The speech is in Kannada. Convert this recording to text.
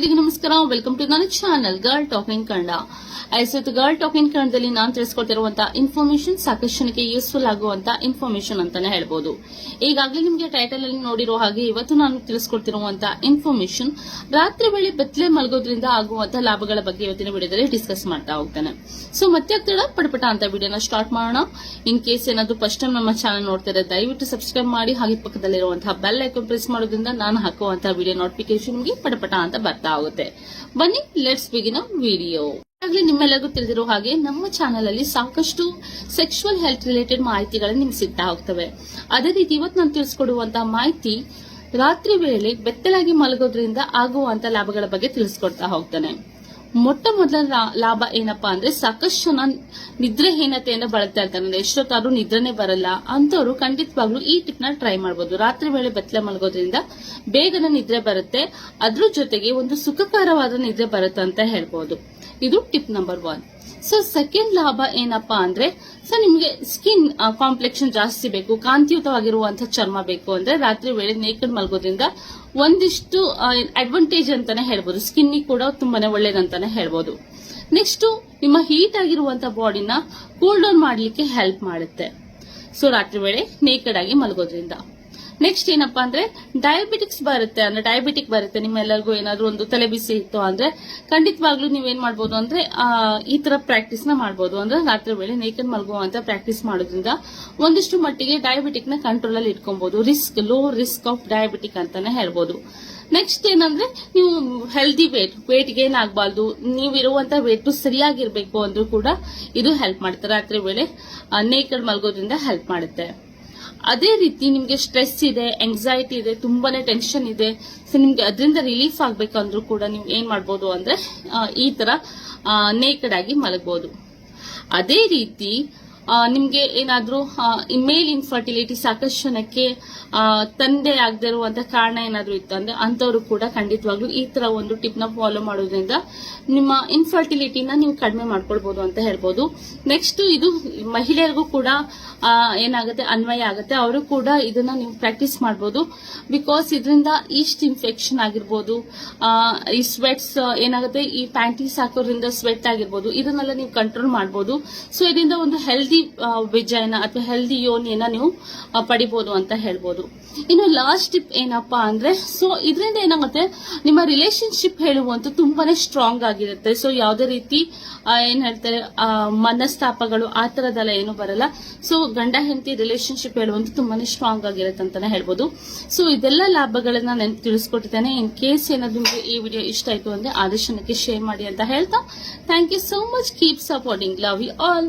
ಎಲ್ಲರಿಗೂ ನಮಸ್ಕಾರ. ವೆಲ್ಕಮ್ ಟು ನನ್ನ ಚಾನಲ್ ಗರ್ಲ್ ಟಾಕಿಂಗ್ ಕನ್ನಡ ಐಸ್ ವಿತ್ ಗರ್ಲ್ ಟಾಕಿಂಗ್ ಕನ್ನಡದಲ್ಲಿ ನಾನು ತಿಳಿಸ್ಕೊಳ್ತಿರುವಂತಹ ಇನ್ಫಾರ್ಮೇಶನ್ ಸಾಕಷ್ಟು ಯೂಸ್ಫುಲ್ ಆಗುವಂತಹ ಇನ್ಫಾರ್ಮೇಶನ್ ಅಂತಾನೆ ಹೇಳ್ಬೋದು. ಈಗಾಗಲೇ ನಿಮಗೆ ಟೈಟಲ್ ಅಲ್ಲಿ ನೋಡಿರೋ ಹಾಗೆ ಇವತ್ತು ನಾನು ತಿಳಿಸ್ಕೊಡ್ತಿರುವಂತಹ ಇನ್ಫಾರ್ಮೇಶನ್ ರಾತ್ರಿ ವೇಳೆ ಬೆತ್ತಲೆ ಮಲಗೋದ್ರಿಂದ ಆಗುವಂತಹ ಲಾಭಗಳ ಬಗ್ಗೆ ಇವತ್ತಿನ ವಿಡಿಯೋದಲ್ಲಿ ಡಿಸ್ಕಸ್ ಮಾಡ್ತಾ ಹೋಗ್ತಾನೆ. ಸೊ ಮತ್ತೆ ಆಗ್ತಡ ಪಟಪಟ ಅಂತ ವಿಡಿಯೋನ ಸ್ಟಾರ್ಟ್ ಮಾಡೋಣ. ಇನ್ ಕೇಸ್ ಏನಾದ್ರು ಫಸ್ಟ್ ಟೈಮ್ ನಮ್ಮ ಚಾನಲ್ ನೋಡ್ತಾರೆ ದಯವಿಟ್ಟು ಸಬ್ಸ್ಕ್ರೈಬ್ ಮಾಡಿ, ಹಾಗೆ ಪಕ್ಕದಲ್ಲಿರುವಂತಹ ಬೆಲ್ ಐಕನ್ ಪ್ರೆಸ್ ಮಾಡೋದ್ರಿಂದ ನಾನು ಹಾಕುವಂತಹ ವಿಡಿಯೋ ನೋಟಿಫಿಕೇಶನ್ ನಿಮಗೆ ಪಟಪಟ ಅಂತ ಬರ್ತಾ ಹೋಗುತ್ತೆ ಬನ್ನಿ ಲೆಟ್ಸ್ ಬಿಗಿನ್ ವಿಡಿಯೋ ಈಗಾಗಲೇ ನಿಮ್ಮೆಲ್ಲರಿಗೂ ತಿಳಿದಿರೋ ಹಾಗೆ ನಮ್ಮ ಚಾನೆಲ್ ಅಲ್ಲಿ ಸಾಕಷ್ಟು ಸೆಕ್ಷುವಲ್ ಹೆಲ್ತ್ ರಿಲೇಟೆಡ್ ಮಾಹಿತಿಗಳು ನಿಮ್ಗೆ ಸಿಗ್ತಾ ಹೋಗ್ತವೆ. ಅದೇ ರೀತಿ ಇವತ್ತು ನಾನು ತಿಳಿಸ್ಕೊಡುವಂತಹ ಮಾಹಿತಿ ರಾತ್ರಿ ವೇಳೆ ಬೆತ್ತಲಾಗಿ ಮಲಗೋದ್ರಿಂದ ಆಗುವಂತ ಲಾಭಗಳ ಬಗ್ಗೆ ತಿಳಿಸ್ಕೊಡ್ತಾ ಹೋಗ್ತಾನೆ. ಮೊಟ್ಟ ಮೊದಲ ಲಾಭ ಏನಪ್ಪಾ ಅಂದ್ರೆ ಸಾಕಷ್ಟು ಜನ ನಿದ್ರೆಹೀನತೆಯಿಂದ ಬಳಲ್ತಾ ಇರ್ತಾರೆ. ಅಂದ್ರೆ ಎಷ್ಟೊತ್ತಾದ್ರೂ ನಿದ್ರೆನೆ ಬರಲ್ಲ ಅಂತವ್ರು ಖಂಡಿತವಾಗ್ಲೂ ಈ ಟಿಪ್ನ ಟ್ರೈ ಮಾಡಬಹುದು ರಾತ್ರಿ ವೇಳೆ ಬೆತ್ತಲೆ ಮಲಗೋದ್ರಿಂದ ಬೇಗನೆ ನಿದ್ರೆ ಬರುತ್ತೆ. ಅದ್ರ ಜೊತೆಗೆ ಒಂದು ಸುಖಕರವಾದ ನಿದ್ರೆ ಬರುತ್ತೆ ಅಂತ ಹೇಳ್ಬೋದು. ಇದು tip number one so second ಲಾಭ ಏನಪ್ಪಾ ಅಂದ್ರೆ ಸೊ ನಿಮಗೆ ಸ್ಕಿನ್ ಕಾಂಪ್ಲೆಕ್ಷನ್ ಜಾಸ್ತಿ ಬೇಕು ಕಾಂತಿಯುತವಾಗಿರುವಂತಹ ಚರ್ಮ ಬೇಕು ಅಂದ್ರೆ ರಾತ್ರಿ ವೇಳೆ ನೇಕಡ್ ಮಲಗೋದ್ರಿಂದ ಒಂದಿಷ್ಟು ಅಡ್ವಾಂಟೇಜ್ ಅಂತಾನೆ ಹೇಳ್ಬೋದು. ಸ್ಕಿನ್ ಕೂಡ ತುಂಬಾನೇ ಒಳ್ಳೇದಂತಾನೆ ಹೇಳ್ಬೋದು. ನೆಕ್ಸ್ಟ್ ನಿಮ್ಮ ಹೀಟ್ ಆಗಿರುವಂತಹ ಬಾಡಿನ ಕೂಲ್ ಡೌನ್ ಮಾಡಲಿಕ್ಕೆ ಹೆಲ್ಪ್ ಮಾಡುತ್ತೆ. ಸೊ ರಾತ್ರಿ ವೇಳೆ ನೇಕಡ್ ಆಗಿ ಮಲಗೋದ್ರಿಂದ. ನೆಕ್ಸ್ಟ್ ಏನಪ್ಪಾ ಅಂದ್ರೆ ಡಯಾಬಿಟಿಕ್ಸ್ ಬರುತ್ತೆ ಅಂದ್ರೆ ಡಯಾಬಿಟಿಕ್ ಬರುತ್ತೆ, ನಿಮ್ಮೆಲ್ಲರಿಗೂ ಏನಾದ್ರು ಒಂದು ತಲೆ ಬಿಸಿ ಇತ್ತು ಅಂದ್ರೆ ಖಂಡಿತವಾಗ್ಲೂ ನೀವೇನ್ ಮಾಡ್ಬೋದು ಅಂದ್ರೆ ಈ ತರ ಪ್ರಾಕ್ಟೀಸ್ನ ಮಾಡ್ಬೋದು. ಅಂದ್ರೆ ರಾತ್ರಿ ವೇಳೆ ನೇಕನ್ ಮಲಗುವಂತ ಪ್ರಾಕ್ಟೀಸ್ ಮಾಡೋದ್ರಿಂದ ಒಂದಿಷ್ಟು ಮಟ್ಟಿಗೆ ಡಯಾಬಿಟಿಕ್ನ ಕಂಟ್ರೋಲ್ ಅಲ್ಲಿ ಇಟ್ಕೊಬಹುದು risk low risk of diabetic ಅಂತಾನೆ ಹೇಳ್ಬೋದು. ನೆಕ್ಸ್ಟ್ ಏನಂದ್ರೆ ನೀವು ಹೆಲ್ದಿ ವೇಟ್ ವೇಟ್ ಗೇನ್ ಆಗಬಾರ್ದು ನೀವಿರುವಂತ ವೇಟ್ ಸರಿಯಾಗಿರ್ಬೇಕು ಅಂದ್ರೂ ಕೂಡ ಇದು ಹೆಲ್ಪ್ ಮಾಡುತ್ತೆ. ರಾತ್ರಿ ವೇಳೆ ನೇಕಡ್ ಮಲಗೋದ್ರಿಂದ ಹೆಲ್ಪ್ ಮಾಡುತ್ತೆ. ಅದೇ ರೀತಿ ನಿಮ್ಗೆ ಸ್ಟ್ರೆಸ್ ಇದೆ ಎಂಗ್ಸೈಟಿ ಇದೆ, ತುಂಬಾನೇ ಟೆನ್ಷನ್ ಇದೆ ಸೊ ನಿಮ್ಗೆ ಅದರಿಂದ ರಿಲೀಫ್ ಆಗ್ಬೇಕಂದ್ರೂ ಕೂಡ ನೀವು ಏನ್ ಮಾಡ್ಬೋದು ಅಂದ್ರೆ ಈ ತರ ನೇಕಡ್ ಆಗಿ ಮಲಗಬಹುದು ಅದೇ ರೀತಿ ನಿಮ್ಗೆ ಏನಾದರೂ ಮೇಲ್ ಇನ್ಫರ್ಟಿಲಿಟಿ ಸಾಕಷ್ಟು ಜನಕ್ಕೆ ತಂದೆ ಆಗದೆ ಇರುವಂತ ಕಾರಣ ಏನಾದರೂ ಇತ್ತು ಅಂದ್ರೆ ಅಂತವ್ರು ಕೂಡ ಖಂಡಿತವಾಗ್ಲೂ ಈ ತರ ಒಂದು ಟಿಪ್ನ ಫಾಲೋ ಮಾಡೋದ್ರಿಂದ ನಿಮ್ಮ ಇನ್ಫರ್ಟಿಲಿಟಿನ ನೀವು ಕಡಿಮೆ ಮಾಡ್ಕೊಳ್ಬಹುದು ಅಂತ ಹೇಳ್ಬೋದು. ನೆಕ್ಸ್ಟ್ ಇದು ಮಹಿಳೆಯರಿಗೂ ಕೂಡ ಏನಾಗುತ್ತೆ, ಅನ್ವಯ ಆಗುತ್ತೆ. ಅವರು ಕೂಡ ಇದನ್ನ ನೀವು ಪ್ರಾಕ್ಟೀಸ್ ಮಾಡ್ಬೋದು. ಬಿಕಾಸ್ ಇದರಿಂದ ಈಸ್ಟ್ ಇನ್ಫೆಕ್ಷನ್ ಆಗಿರ್ಬೋದು ಈ ಸ್ವೆಟ್ಸ್ ಏನಾಗುತ್ತೆ, ಈ ಪ್ಯಾಂಟೀಸ್ ಹಾಕೋದ್ರಿಂದ ಸ್ವೆಟ್ ಆಗಿರ್ಬೋದು, ಇದನ್ನೆಲ್ಲ ನೀವು ಕಂಟ್ರೋಲ್ ಮಾಡ್ಬೋದು. ಸೊ ಇದರಿಂದ ಒಂದು ಹೆಲ್ದಿ ವಿಜಯನ ಅಥವಾ ಹೆಲ್ದಿ ಯೋನಿಯನ್ನ ನೀವು ಆ, ಪಡಿಬೋದು ಅಂತ ಹೇಳ್ಬೋದು. ಇನ್ನು ಲಾಸ್ಟ್ ಟಿಪ್ ಏನಪ್ಪಾ ಅಂದ್ರೆ ಸೊ ಇದರಿಂದ ಏನಾಗುತ್ತೆ ನಿಮ್ಮ ರಿಲೇಶನ್ಶಿಪ್ ಹೇಳುವಂತ ತುಂಬಾನೇ ಸ್ಟ್ರಾಂಗ್ ಆಗಿರುತ್ತೆ. ಸೊ ಯಾವುದೇ ರೀತಿ ಏನ್ ಹೇಳ್ತಾರೆ ಮನಸ್ತಾಪಗಳು ಆ ತರದೆಲ್ಲ ಏನು ಬರಲ್ಲ. ಸೊ ಗಂಡ ಹೆಂಡತಿ ರಿಲೇಶನ್ಶಿಪ್ ಹೇಳುವಂತ ತುಂಬಾನೇ ಸ್ಟ್ರಾಂಗ್ ಆಗಿರುತ್ತೆ ಅಂತಾನೆ ಹೇಳ್ಬೋದು. ಸೊ ಇದೆಲ್ಲ ಲಾಭಗಳನ್ನ ನಾನು ತಿಳಿಸ್ಕೊಟ್ಟಿದ್ದೇನೆ. ಇನ್ ಕೇಸ್ ಏನಾದ್ರು ನಿಮ್ಗೆ ಈ ವಿಡಿಯೋ ಇಷ್ಟ ಆಯ್ತು ಅಂದ್ರೆ ಆದರ್ಶನಕ್ಕೆ ಶೇರ್ ಮಾಡಿ ಅಂತ ಹೇಳ್ತಾ thank you so much keep supporting love you all